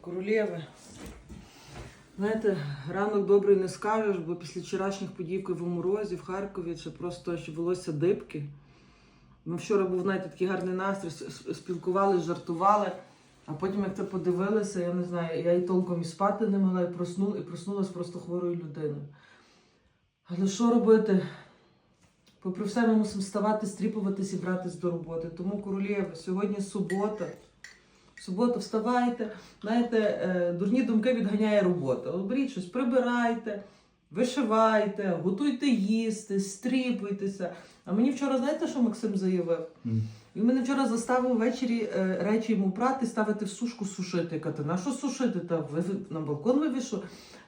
Королєви. Знаєте, ранок добрий не скажеш, бо після вчорашніх подій в Кривому Розі, в Харкові, це просто ще волосся дибки. Ми вчора був, знаєте, такий гарний настрій, спілкувалися, жартували. А потім, як це подивилися, я не знаю, я і толком і спати не могла, і проснула, і проснулась просто хворою людиною. Але що робити? Попри все, ми мусимо вставати, стріпуватись і братись до роботи. Тому, королєва, сьогодні субота. Субота вставайте, знаєте, е, дурні думки відганяє робота. От беріть щось, прибирайте, вишивайте, готуйте їсти, стріпуйтеся. А мені вчора, знаєте, що Максим заявив? Він мене вчора заставив ввечері е, речі йому прати, ставити в сушку сушити. Я кажу, на що сушити? Та ви на балкон вивішу,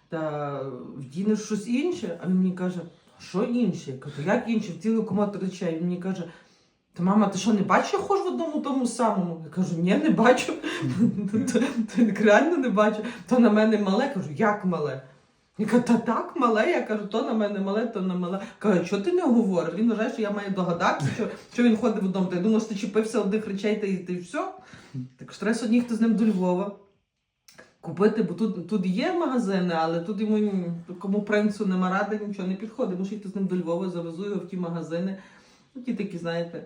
та вдінеш щось інше. А він мені каже, що інше? Я кажу, як інше? В цілий комод речей. Він мені каже. Та мама, ти що не бачиш, я ходжу в одному тому самому? Я кажу, ні, не бачу. Реально не бачу. То на мене мале. Кажу, як мале? Я кажу, та так мале. Я кажу, то на мене мале, то на мале. Кажу, що ти не говориш? Він вважає, що я маю догадатися, що, що він ходить в дому. Та я думав, що ти чіпився одних речей та й ти все. Так що треба сьогодні їхати з ним до Львова. Купити, бо тут, тут є магазини, але тут йому кому принцу нема ради, нічого не підходить. Мушу йти з ним до Львова, завезу його в ті магазини. Ну, ті такі, знаєте,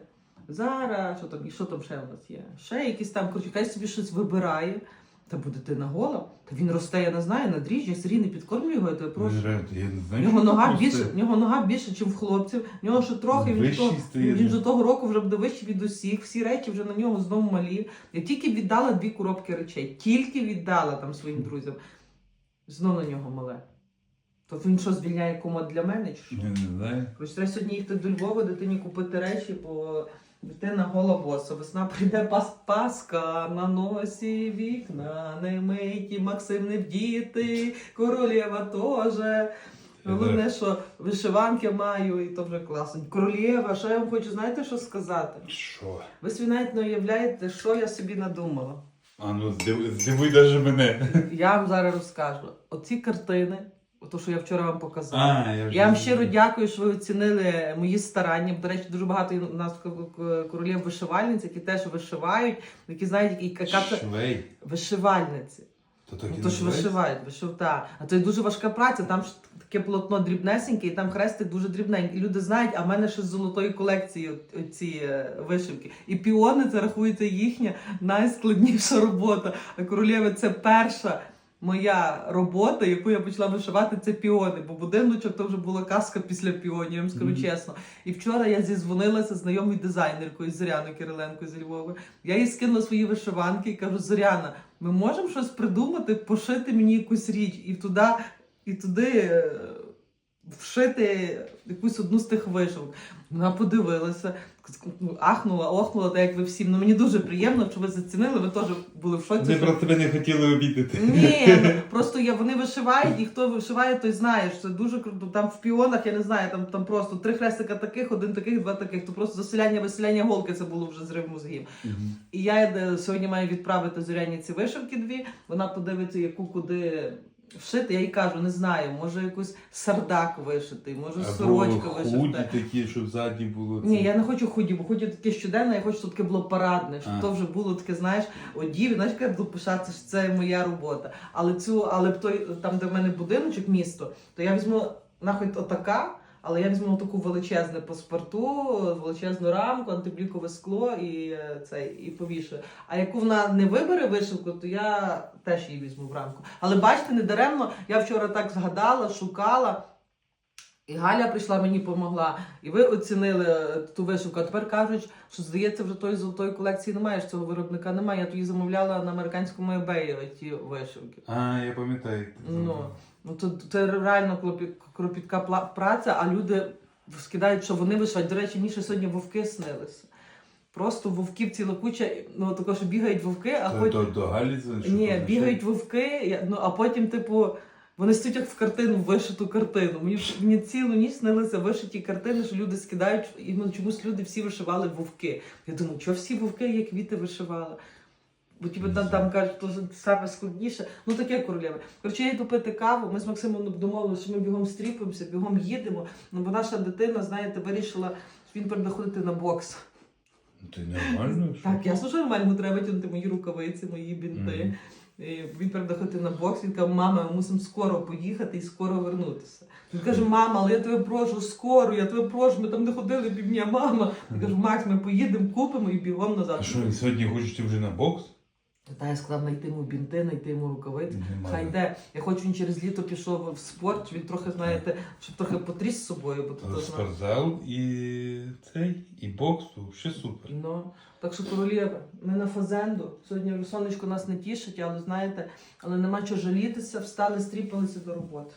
Зара, що там, і що там ще у нас є? Ще якісь там, коротше, хай собі щось вибирає. Та буде дитина гола. Та він росте, я не знаю, на дріжджі, я Сергій не підкормлюю його, я прошу. Я не В знаю, нього нога більше, в нього нога більше, ніж в хлопців. В нього ще трохи він, Вищий то, він же того року вже буде вищий від усіх. Всі речі вже на нього знову малі. Я тільки віддала дві коробки речей. Тільки віддала там своїм друзям. Знову на нього мале. То він що звільняє комод для мене? Чи що? Я не знаю. Коротше, треба сьогодні їхати до Львова, дитині купити речі, бо дитина гола боса. Весна прийде пас паска на носі вікна, не миті, Максим не вдіти, королєва теж. Головне, що вишиванки маю, і то вже класно. Королєва, що я вам хочу, знаєте, що сказати? Що? Ви собі навіть не уявляєте, що я собі надумала. А ну здивуй, здивуй даже мене. Я вам зараз розкажу. Оці картини, то, що я вчора вам показала. А, я Я вам щиро дякую, що ви оцінили мої старання. До речі, дуже багато у нас королів вишивальниць, які теж вишивають, які знають, які яка це вишивальниці. То так Ну, то ж вишивають, вишив, та. А то й дуже важка праця, там ж таке полотно дрібнесеньке, і там хрестик дуже дрібненький. І люди знають, а в мене ще з золотої колекції ці е, вишивки. І піони це рахується їхня найскладніша робота. А королєви це перша. Моя робота, яку я почала вишивати, це піони, бо будиночок то вже була казка після піонів, я вам скажу Мгм. чесно. І вчора я зізвонилася з знайомою дизайнеркою Зоряною Кириленко зі Львова. Я їй скинула свої вишиванки і кажу: Зоряна, ми можемо щось придумати, пошити мені якусь річ і туди, і туди е, вшити якусь одну з тих вишивок. Вона подивилася, ну, ахнула, охнула, так як ви всім. Ну мені дуже приємно, що ви зацінили, ви теж були в шоці. Ми що- просто тебе не хотіли обідати. ні, ну, просто я, вони вишивають, і хто вишиває, той знає, що це дуже круто. Там в піонах, я не знаю, там, там просто три хрестика таких, один таких, два таких. То просто заселяння, виселяння голки це було вже зрив мозгів. Мгм. І я е, сьогодні маю відправити зоряні ці вишивки дві. Вона подивиться, яку куди вшити. Я їй кажу, не знаю, може якусь сардак вишити, може сорочка худі вишити. такі, щоб ззаді було. Ні, я не хочу худі, бо худі таке щоденне, я хочу, щоб таке було парадне, щоб А. то вже було таке, знаєш, одів, знаєш, я буду пишатися, що це моя робота. Але цю, але б той, там, де в мене будиночок, місто, то я візьму нахуй отака, але я візьму таку величезне паспорту, величезну рамку, антиблікове скло і е, цей, і повішую. А яку вона не вибере вишивку, то я теж її візьму в рамку. Але бачите, не даремно, я вчора так згадала, шукала. І Галя прийшла, мені допомогла. І ви оцінили е, ту вишивку. А тепер кажуть, що здається, вже тої золотої колекції немає, що цього виробника немає. Я тоді замовляла на американському eBay ті вишивки. А, я пам'ятаю. Ну. Ну то це реально кропітка праця, а люди скидають, що вони вишивають. До речі, мені ще сьогодні вовки снилися. Просто вовків ціла куча, ну також бігають вовки, а То хоч до, до Галі ні, бігають вовки, ну а потім, типу, вони стоять як в картину, вишиту картину. Мені, мені цілу ніч снилися вишиті картини, що люди скидають, і ну, чомусь люди всі вишивали вовки. Я думаю, що всі вовки є квіти вишивали. Бо типу, там, там кажуть, що саме складніше. Ну таке королєве. Коротше, я йду пити каву. Ми з Максимом домовилися, що ми бігом стріпуємося, бігом їдемо. Ну бо наша дитина, знаєте, вирішила, що він буде ходити на бокс. Ну, то й нормально. що? Так, ясно, що нормально, треба тягнути мої рукавиці, мої бінти. І він перед ходити на бокс, він каже, мама, ми мусимо скоро поїхати і скоро вернутися. Він каже, мама, але я тебе прошу, скоро, я тебе прошу, ми там не ходили півдня, мама. Я кажу, Макс, ми поїдемо, купимо і бігом назад. А що, він сьогодні хочете вже на бокс? Та я сказав, знайти йому бінти, знайти йому рукавиці. Хай йде. Я хочу, він через літо пішов в спорт, він трохи, знаєте, щоб трохи потріс з собою, бо тут. Спортзал і цей, і боксу, ще супер. Ну, так що королєва, ми на фазенду. Сьогодні сонечко нас не тішить, але знаєте, але нема чого жалітися, встали, стріпалися до роботи.